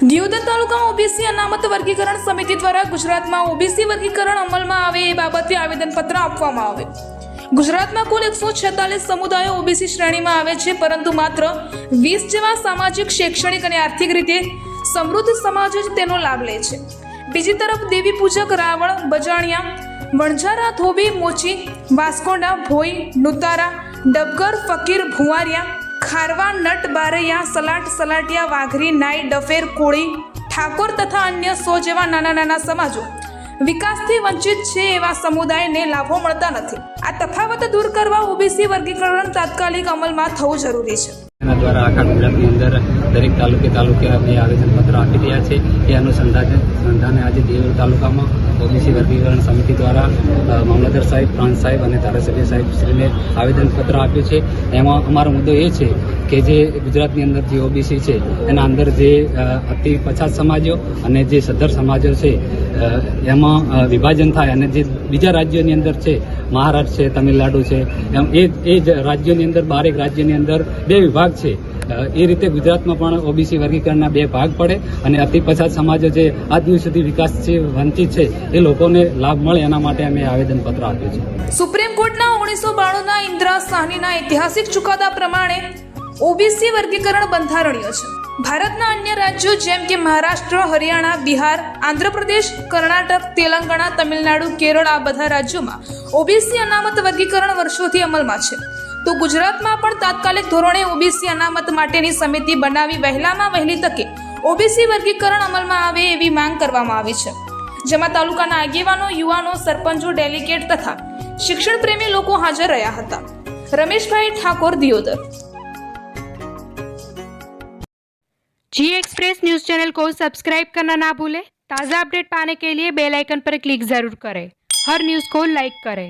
દિયોદર તાલુકામાં ઓબીસી અનામત વર્ગીકરણ સમિતિ દ્વારા ગુજરાતમાં ઓબીસી વર્ગીકરણ અમલમાં આવે એ બાબતે આવેદનપત્ર આપવામાં આવે. ગુજરાતમાં કુલ એકસો છેતાલીસ સમુદાયો ઓબીસી શ્રેણીમાં આવે છે, પરંતુ માત્ર વીસ જેવા સામાજિક, શૈક્ષણિક અને આર્થિક રીતે સમૃદ્ધ સમાજ જ તેનો લાભ લે છે. બીજી તરફ દેવી પૂજક રાવણ, બજાણિયા, વણઝારા, ધોબી, મોચી, વાસ્કોડા, ભોઈ, નુતારા, ડબગર, ફકીર, ભુવારિયા ખારવા, નટ, બારૈયા સલાટ સલાટિયા, વાઘરી, નાઈ, ડફેર, કોળી, ઠાકોર તથા અન્ય સો જેવા નાના નાના સમાજો વિકાસથી વંચિત છે એવા સમુદાયને લાભો મળતા નથી. આ તફાવત દૂર કરવા ઓબીસી વર્ગીકરણ તાત્કાલિક અમલમાં થવું જરૂરી છે. દ્વારા આખા ગુજરાતની અંદર દરેક તાલુકે તાલુકે અમે આવેદનપત્ર આપી રહ્યા છે, એ અનુસંધાને આજે દેવર તાલુકામાં ઓબીસી વર્ગીકરણ સમિતિ દ્વારા મામલતદાર સાહેબ, પ્રાંત સાહેબ અને ધારાસભ્ય સાહેબ શ્રીને આવેદનપત્ર આપ્યું છે. એમાં અમારો મુદ્દો એ છે કે જે ગુજરાતની અંદર જે ઓબીસી છે, એના અંદર જે અતિ પછાત સમાજો અને જે સદ્ધર સમાજો છે એમાં વિભાજન થાય અને જે બીજા રાજ્યોની અંદર છે, મહારાષ્ટ્ર છે, તમિલનાડુ છે, એમ એ એ જ રાજ્યોની અંદર, બારેક રાજ્યની અંદર બે વિભાગ છે. એ રીતે ગુજરાતમાં પણ ઓબીસી વર્ગીકરણના બે ભાગ પડે અને અતિ પછાત સમાજો જે આજ દિવસ સુધી વિકાસથી વંચિત છે, એ લોકોને લાભ મળે એના માટે અમે આવેદનપત્ર આપ્યું છે. સુપ્રીમ કોર્ટના ઓગણીસો બાણુંના ઇન્દિરા સાહનીના ઐતિહાસિક ચુકાદા પ્રમાણે ઓબીસી વર્ગીકરણ બંધારણીય છે. ભારતના અન્ય રાજ્યો જેમ કે મહારાષ્ટ્ર, હરિયાણા, બિહાર, આંધ્રપ્રદેશ, કર્ણાટક, તેલંગાણા, તમિલનાડુ, કેરળ આ બધા રાજ્યોમાં ઓબીસી અનામત વર્ગીકરણ વર્ષોથી અમલમાં છે. તો ગુજરાતમાં પણ તાત્કાલિક ધોરણે ઓબીસી અનામત માટેની સમિતિ બનાવી વહેલામાં વહેલી તકે ઓબીસી વર્ગીકરણ અમલમાં આવે એવી માંગ કરવામાં આવી છે જેમાં તાલુકાના આગેવાનો યુવાનો સરપંચો ડેલિગેટ તથા શિક્ષણ પ્રેમી લોકો હાજર રહ્યા હતા Rameshbhai Thakor Deodar G Express News channel को सब्सक्राइब करना ना भूलें ताज़ा अपडेट पाने के लिए बेल आइकन पर क्लिक ज़रूर करें हर न्यूज़ को लाइक करें